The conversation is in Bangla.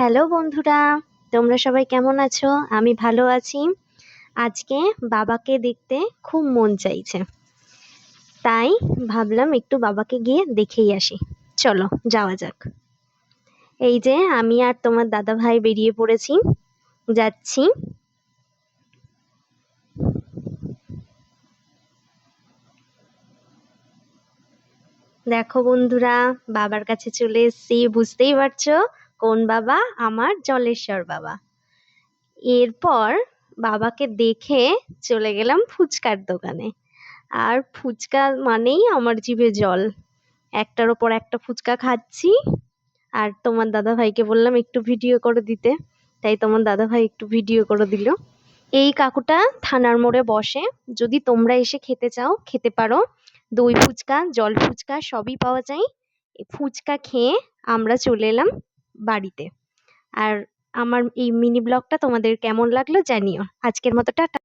হ্যালো বন্ধুরা, তোমরা সবাই কেমন আছো? আমি ভালো আছি। আজকে বাবাকে দেখতে খুব মন চাইছে। তাই ভাবলাম একটু বাবাকে গিয়ে দেখেই আসি। চলো, যাওয়া যাক। এই যে আমি আর তোমার দাদা ভাই বেরিয়ে পড়েছি। যাচ্ছি। দেখো বন্ধুরা, বাবার কাছে চলে এসেছি, বুঝতেই পারছ? কোন বাবা? আমার জলেশ্বর বাবা। এরপর বাবাকে দেখে চলে গেলাম ফুচকার দোকানে। আর ফুচকা মানেই আমার জিভে জল। একটার ওপর একটা ফুচকা খাচ্ছি। আর তোমার দাদা ভাইকে বললাম একটু ভিডিও করে দিতে। তাই তোমার দাদা ভাই একটু ভিডিও করে দিল। এই কাকুটা থানার মোড়ে বসে। যদি তোমরা এসে খেতে চাও, খেতে পারো। দই ফুচকা, জল ফুচকা সবই পাওয়া যায়। ফুচকা খেয়ে আমরা চলে এলাম বাড়িতে। আর আমার এই মিনি ব্লগটা তোমাদের কেমন লাগল জানিও। আজকের মতো টাটা